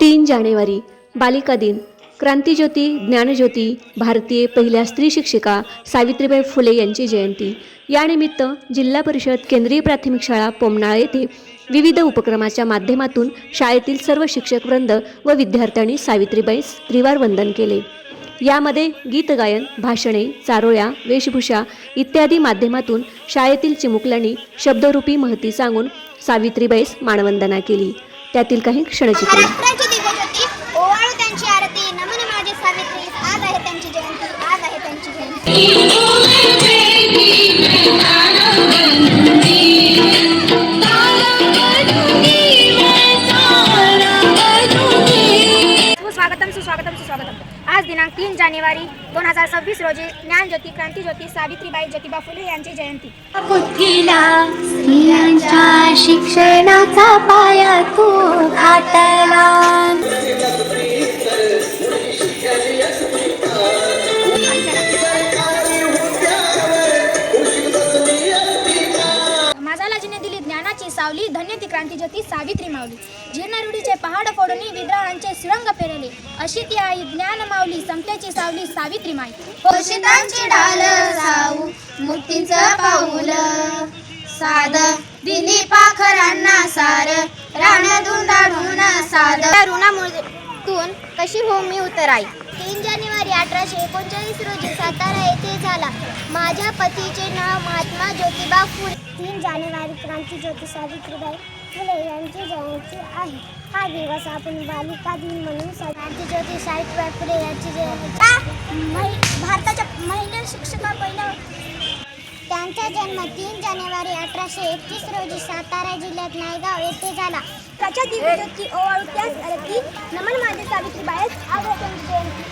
तीन जानेवारी बालिका दिन. क्रांतीज्योती ज्ञानज्योती भारतीय पहिल्या स्त्री शिक्षिका सावित्रीबाई फुले यांची जयंती. यानिमित्त जिल्हा परिषद केंद्रीय प्राथमिक शाळा पोमनाळ येथे विविध उपक्रमाच्या माध्यमातून शाळेतील सर्व शिक्षकवृंद व विद्यार्थ्यांनी सावित्रीबाईस त्रिवार वंदन केले. यामध्ये गीतगायन भाषणे चारोळ्या वेशभूषा इत्यादी माध्यमातून शाळेतील चिमुकल्यांनी शब्दरूपी महती सांगून सावित्रीबाईस मानवंदना केली. त्यातील काही क्षणचित्रे महाराष्ट्राची दिव्यज्योती ओवाळू त्यांची आरती नमन माझे सावित्री आज आहे त्यांची जयंती आज आहे त्यांची जयंती सुस्वागतम सुस्वागतम सुस्वागतम आज दिनांक तीन जानेवारी दोन हजार सव्वीस रोजी ज्ञानज्योती क्रांतीज्योती सावित्रीबाई ज्योतिबा फुले यांची जयंती. बुद्धीला स्त्रियांच्या शिक्षणाचा पाया तू घातला ज्ञानाची सावली धन्य ती क्रांतीज्योती सावित्री माऊली. जीर्णरूढीचे पहाड फोडून विद्राळांचे सुरंग पेरले. अशी ती आई ज्ञान माऊली समतेची सावली सावित्री माई. पोषितांची डाल साऊ मुक्तीचं पाऊल. साध दिली पाखरांना सार रान धुंदाडून साध. ऋणामुळेतून कशी हो मी उतराई? तीन जानेवारी अठराशे एकोणचाळीस रोजी सातारा येथे झाला. माझ्या पतीचे नाव महात्मा ज्योतिबा फुले. तीन जानेवारी क्रांतीज्योती सावित्रीबाई फुले यांची जयंती आहे. हा दिवस आपण बालिका दिन म्हणून सा- क्रांतीज्योती सावित्रीबाई फुले यांची जयंती भारताच्या महिला शिक्षका पहिल्या त्यांचा जन्म तीन जानेवारी अठराशे एकतीस रोजी सातारा जिल्ह्यात नायगाव येथे झाला. त्याच्या दिव्यज्योती ओवाळू नमन माझे सावित्रीबाई आज जयंती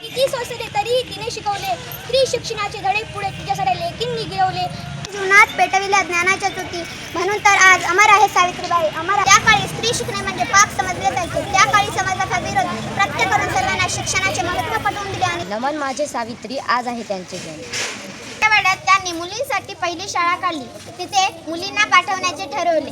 किती सोसले तरीही तिने शिकवले. स्त्री शिक्षणाचे धडे पुढे तिच्यासाठी लेखींनी गिरवले पेटविल्या ज्ञानाच्या ज्योती. म्हणून तर आज अमर आहे सावित्रीबाई. अमर. त्या काळी स्त्री शिकणे म्हणजे पाप समजले जायचे. त्या काळी समाजाचा विरोध प्रत्येकानं सर्वांना शिक्षणाचे महत्त्व पटवून दिले आणि नमन माझे सावित्री आज आहे त्यांचे वेळात त्यांनी मुलींसाठी पहिली शाळा काढली. तिथे मुलींना पाठवण्याचे ठरवले.